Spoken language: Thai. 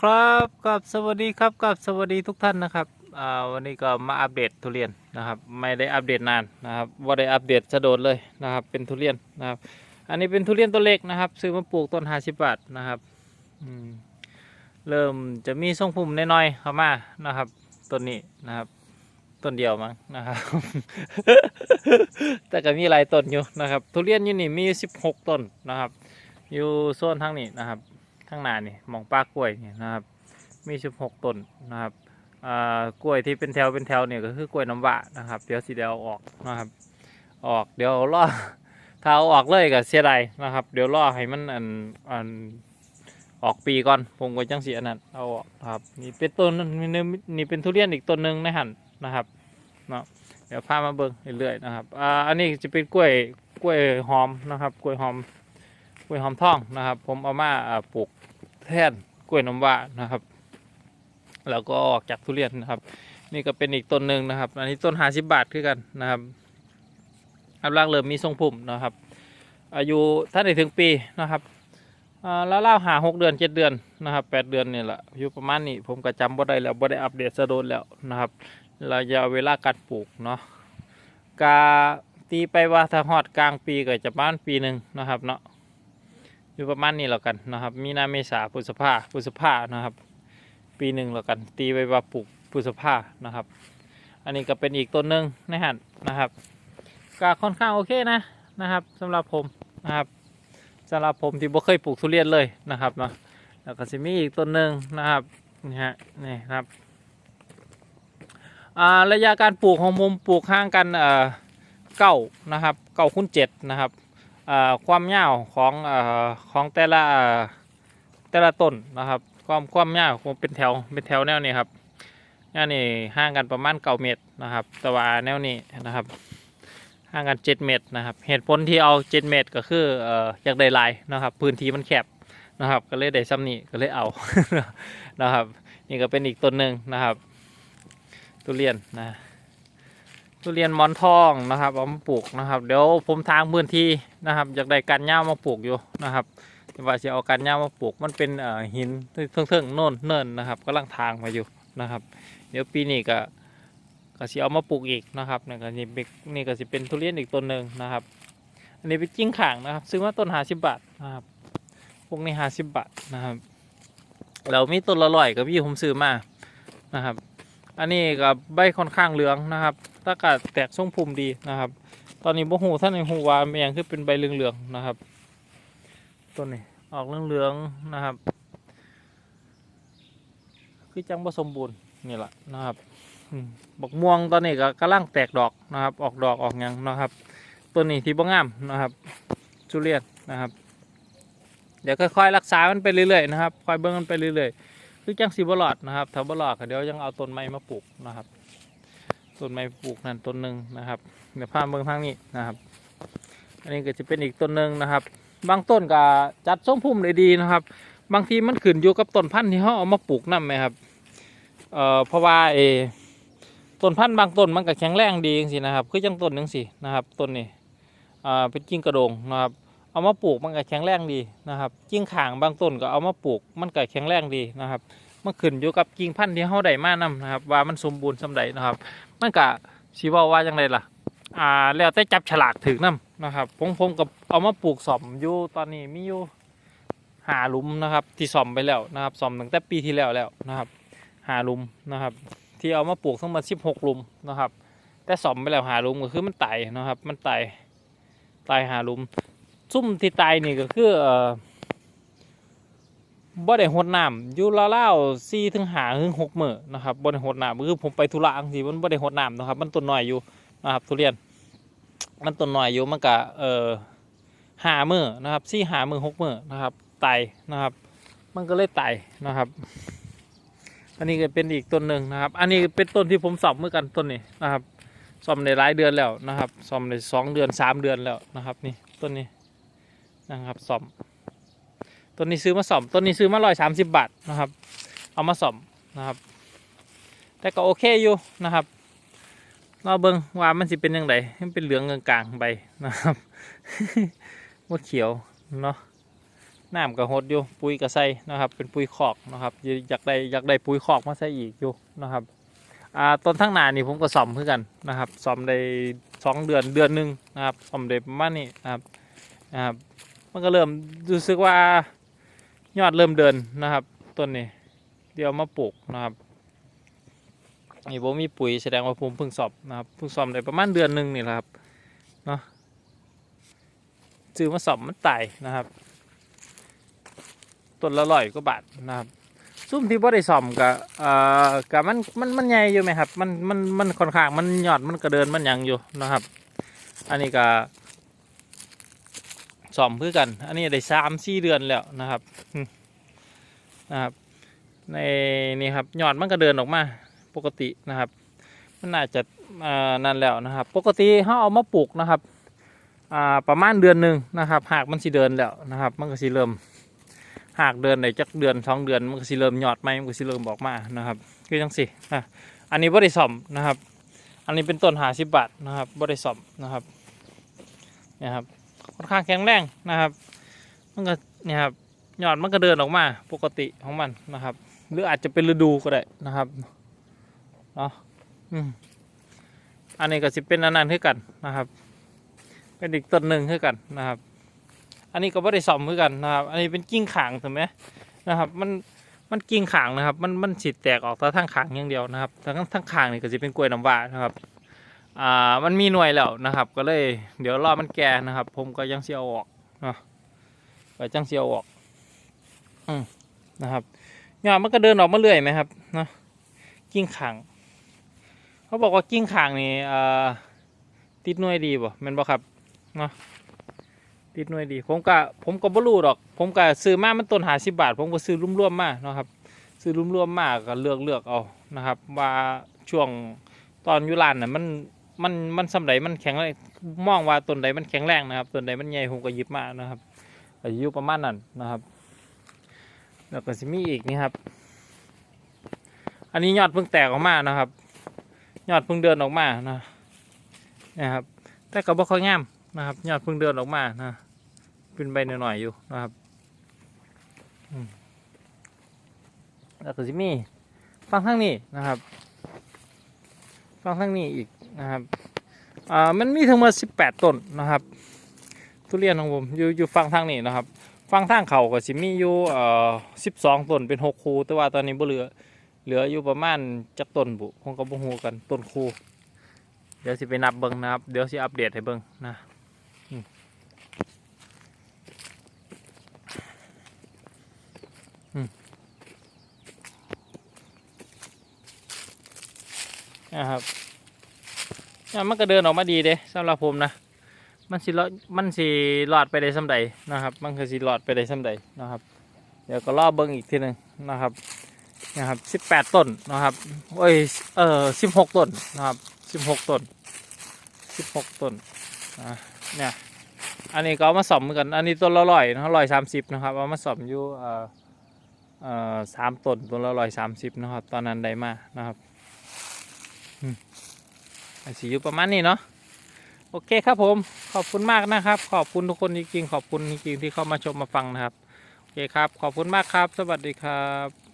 ครับกับสวัสดีครับกับสวัสดีทุกท่านนะครับวันนี้ก็มาอัปเดตทุเรียนนะครับไม่ได้อัปเดตนานนะครับว่าได้อัปเดตสะโดดเลยนะครับเป็นทุเรียนนะครับอันนี้เป็นทุเรียนตัวเล็กนะครับ ซื้อมาปลูกต้น50บาทนะครับเริ่มจะมีทรงพุ่มน้อยๆเข้ามานะครับต้นนี้นะครับต้นเดียวมั้งนะครับแต่ก็มีหลายต้นอยู่นะครับ ทุเรียนอยู่นี่มีอยู่16ต้นนะครับ อยู่โซนทางนี้นะครับ ข้างหน้านี่มองป้ากล้วยนี่นะครับ มีสิบหกต้นนะครับอ่ากล้วยที่เป็นแถวเป็นแถวเนี่ยก็คือกล้วยน้ำว้านะครับ เดี๋ยวสิเดียวออกนะครับ ออกเดี๋ยวรอถ้าเอาออกเลยก็เสียดายนะครับ เดี๋ยวรอให้มันอันอันออกปีก่อนผมก็จังสีอันนั้นเอาออกครับนี่เป็นต้นนี่นี่เป็นทุเรียนอีกต้นหนึ่งในหันนะครับเนาะเดี๋ยวพามาเบิ่งเรื่อยๆนะครับอ่าอันนี้จะเป็นกล้วยกล้วยหอมนะครับ กล้วยหอม กล้วยหอมทองนะครับ ผมเอามาปลูกแทนกล้วยน้ำว้านะครับ แล้วก็ออกจากทุเรียนนะครับ นี่ก็เป็นอีกต้นหนึ่งนะครับ อันนี้ต้นหาสิบบาทคือกันนะครับอันล่างเริ่มมีทรงพุ่มนะครับ อายุท่านได้ถึงปีนะครับแล้วเล่าหาหกเดือนเจ็ดเดือนนะครับแปดเดือนนี่แหละอยู่ประมาณนี้ผมก็จำบ่ได้แล้วบ่ได้อัปเดตสะโดนแล้วนะครับระยะเวลาการปลูกเนาะกาตีไปว่าถ้าฮอดกลางปีก็จะประมาณปีหนึ่งนะครับเนาะ อยู่ประมาณนี้แล้วกันนะครับ มีนาเมษาพฤษภาพฤษภานะครับ ปีหนึ่งแล้วกัน ตีไว้ว่าปลูกพฤษภานะครับ อันนี้ก็เป็นอีกต้นหนึ่งนะฮะนะครับก็ค่อนข้างโอเคนะนะครับสำหรับผมนะครับสำหรับผมที่บ่เคยปลูกทุเรียนเลยนะครับเนาะแล้วก็จะมีอีกต้นหนึ่งนะครับนี่ฮะนี่นะครับระยะการปลูกของผมปลูกห่างกันเก้านะครับเก้าคูณเจ็ดนะครับ ความยาวของอของแต่ละแต่ละต้นนะครับ ความความยาวคงเป็นแถวเป็นแถวแนวนี้ครับแนวนี้ห่างกันประมาณเก้าเมตรนะครับ แต่ว่าแนวนี้นะครับห่างกันเจ็ดเมตรนะครับ เหตุผลที่เอาเจ็ดเมตรก็คือออยากได้ลายนะครับ พื้นที่มันแคบนะครับ ก็เลยได้ซ้ำนี้ก็เลยเอานะครับ นี่ก็เป็นอีกต้นหนึ่งนะครับ ทุเรียนนะ ทุเรียนมอนทองนะครับเอามาปลูกนะครับ เดี๋ยวผมทางพื้นที่นะครับอยากได้การหญ้ามาปลูกอยู่นะครับแต่ว่าจะเอาการหญ้ามาปลูกมันเป็นเอ่อหินเทิงๆโน่นเนินนะครับกำลังทางมาอยู่นะครับ เดี๋ยวปีนี้ก็ก็สิเอามาปลูกอีกนะครับนี่ก็นี่เป็นนี่ก็สิเป็นทุเรียนอีกต้นหนึ่งนะครับ อันนี้เป็นจิ้งข่างนะครับ ซื้อมาต้นหาสิบบาทนะครับพวกนี้หาสิบบาทนะครับเรามีต้นละร้อยกับพี่ผมซื้อมานะครับ อันนี้กับใบค่อนข้างเหลืองนะครับ ถ้ากาดแตกทรงพุ่มดีนะครับ ตอนนี้บ่หูท่านในหูว่ามันยังคือเป็นใบเหลืองๆนะครับต้นนี้ออกเหลืองๆนะครับ คือจังบ่สมบูรณ์นี่แหละนะครับบักม่วงตอนนี้ก็กำลังแตกดอกนะครับ ออกดอกออกยังนะครับต้นนี้ที่บ่งามนะครับทุเรียนนะครับ เดี๋ยวค่อยๆรักษามันไปเรื่อยๆนะครับคอยเบิ่งมันไปเรื่อยๆคือจังสีบลอดนะครับถ้าบลอดเดี๋ยวยังเอาต้นไม้มาปลูกนะครับ ต้นไม้ปลูกนั่นต้นหนึ่งนะครับเดี๋ยวพาเบิ่งทางนี้นะครับ อันนี้ก็จะเป็นอีกต้นหนึ่งนะครับ บางต้นก็จัดทรงพุ่มได้ดีนะครับ บางทีมันขึ้นอยู่กับต้นพันธุ์ที่เขาเอามาปลูกนั่นไหมครับเอ่อเพราะว่าเอต้นพันธุ์บางต้นมันก็แข็งแรงดีจริงๆนะครับ คือจังต้นหนึ่งสินะครับต้นนี้อ่าเป็นกิ่งกระโดงนะครับเอามาปลูกมันก็แข็งแรงดีนะครับกิ่งข่างบางต้นก็เอามาปลูกมันก็แข็งแรงดีนะครับมันขึ้นอยู่กับกิ่งพันธุ์ที่เฮาได้มานํนะครับ ว่ามันสมบูรณ์สำใดนะครับ มันก็สิเว้าว่าจังไดล่ะ อ่าแล้วแต่จับฉลากถึงนํนะครับผมผมกับเอามาปลูกสอมอยู่ตอนนี้มีอยู่หาหลุมนะครับ ที่สอมไปแล้วนะครับสอมตั้งแต่ปีที่แล้วแล้วนะครับหาหลุมนะครับ ที่เอามาปลูกทั้งหมด16หลุมนะครับ แต่สอมไปแล้วหาหลุมก็คือมันไตายนะครับ มันไตายตายหาหลุมซุ่มที่ตายนี่ก็คือเอ่อ บ่ได้หดน้ำอยู่ราวๆสี่ถึงหาถึงหกมื้อนะครับบ่ได้หดน้ำคือผมไปธุระจังซี่มันบ่ได้หดน้ำนะครับมันต้นน้อยอยู่นะครับทุเรียน มันต้นน้อยอยู่มันก็เอ่อหามื้อนะครับสี่หามื้อหกมื้อนะครับตายนะครับ มันก็เลยตายนะครับอันนี้ก็เป็นอีกต้นหนึ่งนะครับ อันนี้เป็นต้นที่ผมสอบเมื่อกันต้นนี้นะครับซ่อมในหลายเดือนแล้วนะครับซ่อมในสองเดือนสามเดือนแล้วนะครับ นี่ต้นนี้นะครับซ่อม ต้นนี้ซื้อมาซ่อมต้นนี้ซื้อมาร้อยสามสิบบาทนะครับ เอามาซ่อมนะครับ แต่ก็โอเคอยู่นะครับเราเบิ่งว่ามันสิเป็นยังไงมันเป็นเหลืองกลางๆใบนะครับว่าเขียวเนาะน้ำกับหดอยู่ปุ๋ยกับใสนะครับ เป็นปุ๋ยคอกนะครับ อยากได้อยากได้ปุ๋ยคอกมาใส่อีกอยู่นะครับอ่าต้นทั้งหนานี่ผมก็ซ่อมเพื่อกันนะครับซ่อมได้สองเดือนเดือนหนึ่งนะครับซ่อมได้ประมาณนี้นะครับนะครับมันก็เริ่มรู้สึกว่า ยอดเริ่มเดินนะครับต้นนี้เดี๋ยวมาปลูกนะครับนี่ผมมีปุ๋ยแสดงว่าผมเพิ่งสอบนะครับเพิ่งสอบได้ประมาณเดือนหนึ่งนี่แหละครับเนาะซื้อมาสอบมันไตายนะครับต้นละร้อยกว่าบาทนะครับซุ่มที่บ่ได้สอมกับเอ่อกับมันมันมันใหญ่อยู่ไหมครับมันมันมันค่อนข้างมันยอดมันกระเดินมันยังอยู่นะครับ อันนี้ก็ สอมเพื่อกัน อันนี้ได้สามสี่เดือนแล้วนะครับนะครับ ในนี่ครับยอดมันก็เดินออกมาปกตินะครับ มันน่าจะนั่นแล้วนะครับ ปกติเขาเอามาปลูกนะครับประมาณเดือนหนึ่งนะครับ หากมันสิเดินแล้วนะครับ มันก็สิเริ่มหากเดินได้จักเดือนสองเดือนมันก็สิเริ่มยอดไหมมันก็สิเริ่มออกมานะครับคือจังสิอะอันนี้บริสอมนะครับ อันนี้เป็นต้นหาสิบบาทนะครับบริสอมนะครับนี่ยครับ ค่อนข้างแข็งแรงนะครับ มันก็เนี่ยครับยอดมันก็เดินออกมาปกติของมันนะครับ หรืออาจจะเป็นฤดูก็ได้นะครับเนาะอืมอันนี้ก็สิเป็นอันนั้นขึ้กันนะครับ เป็นอีกต้นหนึ่งขึ้กันนะครับ อันนี้ก็ไม่ได้ซ่อมขึ้กันนะครับ อันนี้เป็นกิ่งขางถูกไหมนะครับ มันมันกิ่งขางนะครับ มันมันสิแตกออกแต่ทั้งขางอย่างเดียวนะครับทั้งทั้งขางนี่ก็จะเป็นกล้วยน้ำว้านะครับ อ่ามันมีหน่วยแล้วนะครับ ก็เลย เดี๋ยวรอมันแก่นะครับ ผมก็ยังเสียวออกนะก็จังเสียวออกอืมนะครับงานมันก็เดินออกมาเรื่อยไหมครับนะกิ้งขางเขาบอกว่ากิ้งขางนี่อ่าติดหน่วยดีบ่แม่นบ่ครับนะติดหน่วยดี ผมก็ผมก็บ่รู้ดอก ผมก็ซื้อมามันต้นหาสิบาท ผมก็ซื้อรวมๆมาเนาะครับ ซื้อรวมๆมาก็เลือกเลือกเอานะครับ ว่าช่วงตอนอยุรานน่ะมัน มันมันสำใดมันแข็งแรงมองว่าต้นใดมันแข็งแรงนะครับต้นใดมันใหญ่ผมก็หยิบมานะครับอายุประมาณนั้นนะครับ แล้วก็สิมีอีกนี่ครับ อันนี้ยอดเพิ่งแตกออกมานะครับ ยอดเพิ่งเดินออกมานะนะครับ แต่ก็บ่ค่อยงามนะครับ ยอดเพิ่งเดินออกมานะเป็นใบหน่อยๆอยู่นะครับแล้วก็สิมีฟังข้งนี้นะครับ ฟังข้งนี้อีก นะครับอ่ามันมีทั้งหมด18 ต้นนะครับ ทุเรียนของผมอยู่อยู่ฟังทางนี้นะครับฟังทางเขาก็สิมีอยู่เอ่อ12 ต้นเป็น6คูแต่ว่าตอนนี้บ่เหลือเหลืออยู่ประมาณจักต้นบุผมก็บ่ฮู้กันต้นคูเดี๋ยวสิไปนับเบิ่งนะครับ เดี๋ยวสิอัปเดตให้เบิ่งนะอืมอืมนะครับ มันก็เดินออกมาดีเด้สำหรับผมนะ มันสิรอดมันสิรอดไปได้สำใดนะครับ มันคือสิรอดไปได้สำใดนะครับ เดี๋ยวก็รอเบิ้งอีกทีหนึ่งนะครับนะครับสิบแปดต้นนะครับโอ้ยเออสิบหกต้นนะครับสิบหกต้นสิบหกต้นอะเนี่ยอันนี้ก็ามาสอมเหมือนกัน อันนี้ต้นละร้อยนะร้อยสามสิบนะครับเอามาสอมอยู่เอ่อเอ่อสามต้นต้นละร้อยสามสิบนะครับ ตอนนั้นได้มานะครับ สีอยู่ประมาณนี้เนาะโอเคครับผมขอบคุณมากนะครับ ขอบคุณทุกคนจริงๆขอบคุณจริงๆที่เข้ามาชมมาฟังนะครับโอเคครับ ขอบคุณมากครับ สวัสดีครับ